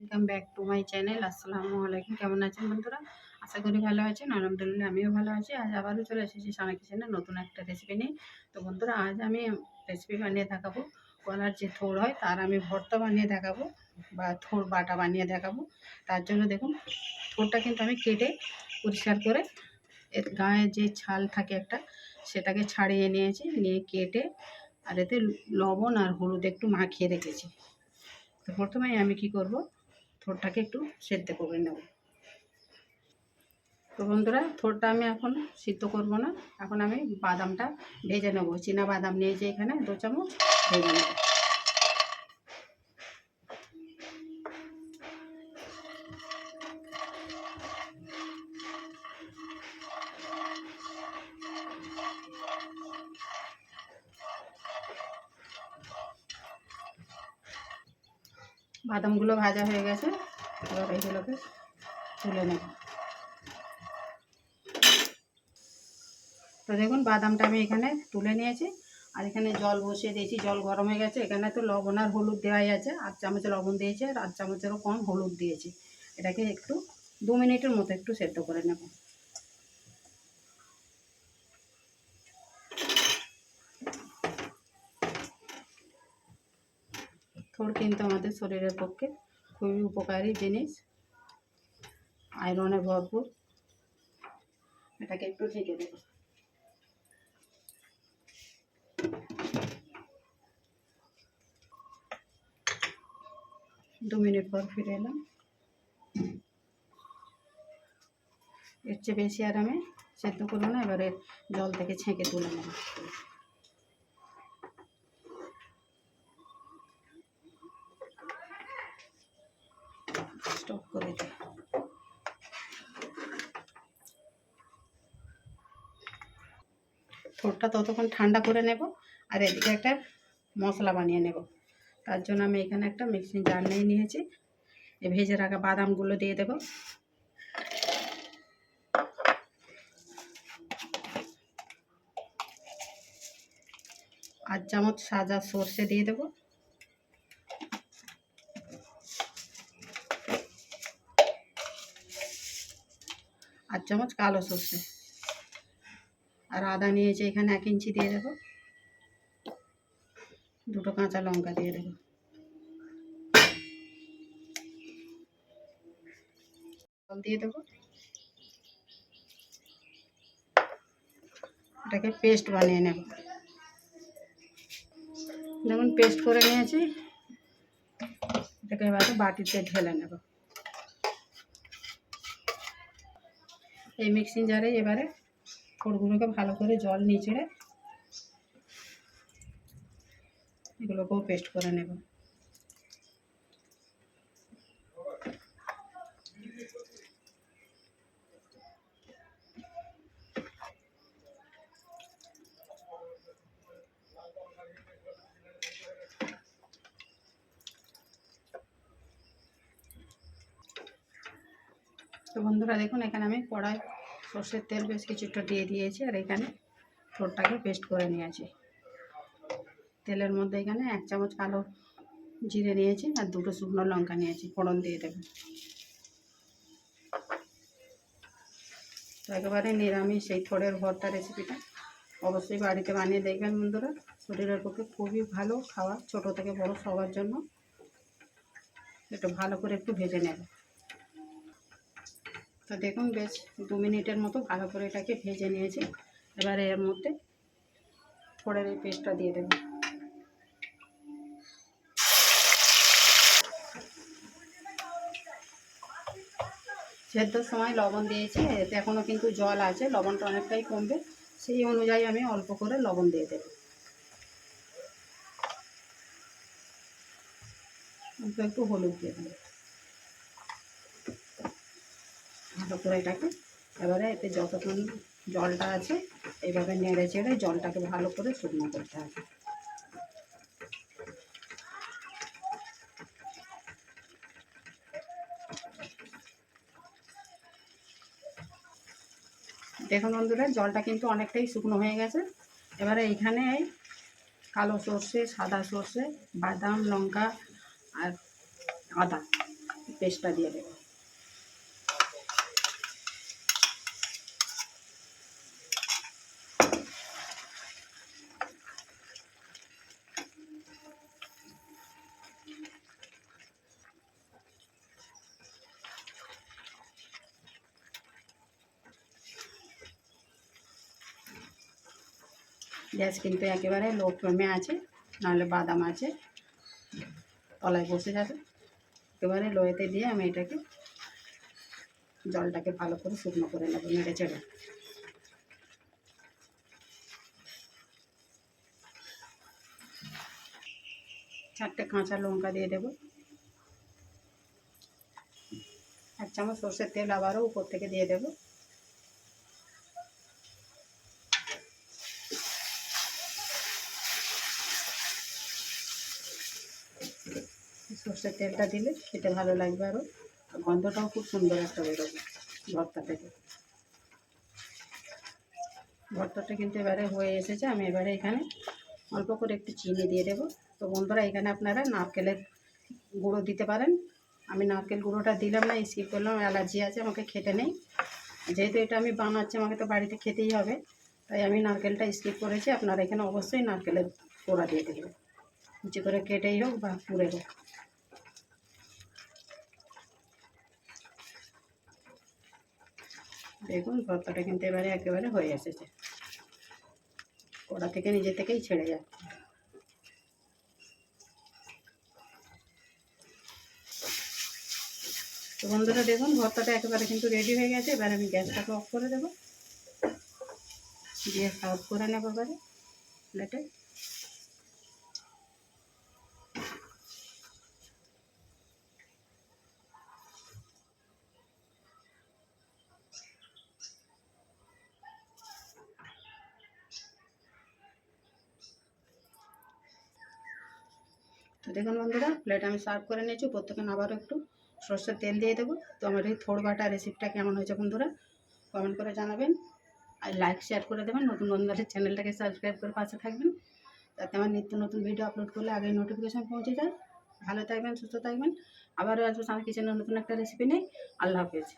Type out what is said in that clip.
Welcome back to my channel আসসালামু আলাইকুম কেমন আছেন বন্ধুরা? আশা করি ভালো আছেন। আলহামদুলিল্লাহ, আমিও ভালো আছি। আজ আবারও চলে এসেছি সানা কিচেনের নতুন একটা রেসিপি নিয়ে। তো বন্ধুরা, আজ আমি রেসিপি বানিয়ে দেখাবো। কলার যে থোড় হয়, তার আমি ভর্তা বানিয়ে দেখাবো বা থোড় বাটা বানিয়ে দেখাবো। তার জন্য দেখুন, থোড়টা কিন্তু আমি কেটে পরিষ্কার করে এর গায়ে যে ছাল থাকে একটা, সেটাকে ছাড়িয়ে নিয়েছি। নিয়ে কেটে আর এতে লবণ আর হলুদ একটু মাখিয়ে রেখেছি। তো প্রথমে আমি কি করব? থোড়টাকে একটু সেদ্ধ করে নেব। তো বন্ধুরা থোড়টা আমি এখন সিদ্ধ করব না। এখন আমি বাদামটা ভেজে নেব। চীনা বাদাম নিয়েছি এখানে, দু চামচ ভেজে নেব। বাদামগুলো ভাজা হয়ে গেছে। এবার এইগুলোকে তুলে নেব। তো দেখুন, বাদামটা আমি এখানে তুলে নিয়েছি। আর এখানে জল বসিয়ে দিয়েছি। জল গরম হয়ে গেছে। এখানে তো লবণ আর হলুদ দেওয়াই আছে। আধ চামচ লবণ দিয়েছি আর আধ চামচেরও কম হলুদ দিয়েছি। এটাকে একটু দু মিনিটের মতো একটু সেদ্ধ করে নেব থোড় কিন্তু আমাদের শরীরের পক্ষে খুবই উপকারী জিনিস। আয়রনে ভরপুর। এটাকে একটু ঢেকে দেবো। দু মিনিট পর ফিরে এলাম। এর চেয়ে বেশি আর আমি সেদ্ধ করব না, এবারে জল থেকে ছেঁকে তুলে নেব। স্টপ করে দিই। থোড়টা ততক্ষণ ঠান্ডা করে নেব আর এদিকে একটা মশলা বানিয়ে নেব। তার জন্য আমি এখানে একটা মিক্সিং জার নিয়ে নিয়েছি। এ ভেজে রাখা বাদামগুলো দিয়ে দেব। আর চামচ সাজা সর্ষে দিয়ে দেব। আর চামচ কালো সর্ষে। আর আদা নিয়েছি এখানে এক ইঞ্চি দিয়ে দেবো। দুটো কাঁচা লঙ্কা দিয়ে দেবো। জল দিয়ে দেবো। এটাকে পেস্ট বানিয়ে নেব। যেমন পেস্ট করে নিয়েছি, এটাকে এবারে বাটিতে ঢেলে নেব। এই মিক্সিং জারে এবারে খড়গুলোকে ভালো করে জল নিচড়ে এগুলোকেও পেস্ট করে নেব। তো বন্ধুরা দেখুন, এখানে আমি কড়াই, সর্ষের তেল বেশ কিছুটা দিয়ে দিয়েছি আর এখানে ঠোঁটটাকে পেস্ট করে নিয়েছি। তেলের মধ্যে এখানে এক চামচ কালো জিরে নিয়েছি আর দুটো শুকনো লঙ্কা নিয়েছি, ফোড়ন দিয়ে দেবো। তো একেবারে নিরামিষ এই থোড়ের ভর্তা রেসিপিটা অবশ্যই বাড়িতে বানিয়ে দেখবেন বন্ধুরা। শরীরের পক্ষে খুবই ভালো খাওয়া, ছোট থেকে বড় সবার জন্য। একটু ভালো করে একটু ভেজে নেব। তো দেখুন বেশ দু মিনিটের মতো ভালো করে এটাকে ভেজে নিয়েছি। এবারে এর মধ্যে ফোড়ের এই পেস্টটা দিয়ে দেবো। সেদ্ধর সময় লবণ দিয়েছি, এতে এখনও কিন্তু জল আছে, লবণটা অনেকটাই কমবে। সেই অনুযায়ী আমি অল্প করে লবণ দিয়ে দেব। একটু হলুদ দিয়ে দেবো। ভালো করে এটাকে। এবারে এতে যতক্ষণ জলটা আছে এইভাবে নেড়ে চেড়ে জলটাকে ভালো করে শুকনো করতে হবে। দেখুন বন্ধুরা, জলটা কিন্তু অনেকটাই শুকনো হয়ে গেছে। এবারে এইখানে এই কালো সর্ষে, সাদা সর্ষে, বাদাম, লঙ্কা আর আদা, পেস্টটা দিয়ে দেবো। গ্যাস কিন্তু একেবারে লো ফ্লেমে আছে, নাহলে বাদাম আছে। তলায় বসে যাবে। একেবারে লোয়েতে দিয়ে আমি এটাকে জলটাকে ভালো করে শুকনো করে নেব, নেড়ে চেড়ে। চারটে কাঁচা লঙ্কা দিয়ে দেবো। এক চামচ সর্ষের তেল আবারও উপর থেকে দিয়ে দেবো। সর্ষের তেলটা দিলে খেতে ভালো লাগবে আরও। গন্ধটাও খুব সুন্দর একটা বেরোবে ভর্তা থেকে। ভর্তাটা কিন্তু এবারে হয়ে এসেছে, আমি এবারে এখানে অল্প করে একটু চিনি দিয়ে দেবো। তো বন্ধুরা, এখানে আপনারা নারকেলের গুঁড়ো দিতে পারেন। আমি নারকেল গুঁড়োটা দিলাম না স্কিপ করলাম, অ্যালার্জি আছে, আমাকে খেতে নেই। যেহেতু এটা আমি বানাচ্ছি, আমাকে তো বাড়িতে খেতেই হবে। তাই আমি নারকেলটা স্কিপ করেছি। আপনারা এখানে অবশ্যই নারকেলের কোড়া দিয়ে দেবেন। কুচি করে কেটেই হোক বা পুড়ে হোক। দেখুন, ভর্তাটা কিন্তু এবারে একেবারে হয়ে এসেছে। কড়া থেকে নিজে থেকেই ছেড়ে যাচ্ছে। বন্ধুরা দেখুন, ভর্তাটা একেবারে কিন্তু রেডি হয়ে গেছে। এবার আমি গ্যাসটাকে অফ করে দেবো। দিয়ে সার্ভ করে নেব এবারে প্লেটে। দেখুন বন্ধুরা, প্লেট আমি সার্ভ করে নিয়েছি। উপর থেকে আবারও একটু সর্ষের তেল দিয়ে দেবো। তো আমার এই থোড় বাটা রেসিপিটা কেমন হয়েছে বন্ধুরা কমেন্ট করে জানাবেন। আর লাইক শেয়ার করে দেবেন। নতুন বন্ধুদের চ্যানেলটাকে সাবস্ক্রাইব করে পাশে থাকবেন। তাতে আমার নিত্য নতুন ভিডিও আপলোড করলে আগে নোটিফিকেশান পৌঁছে যায়। ভালো থাকবেন, সুস্থ থাকবেন। আবারও আসব আমার কিচেনের নতুন একটা রেসিপি নেই আল্লাহ হাফেজ।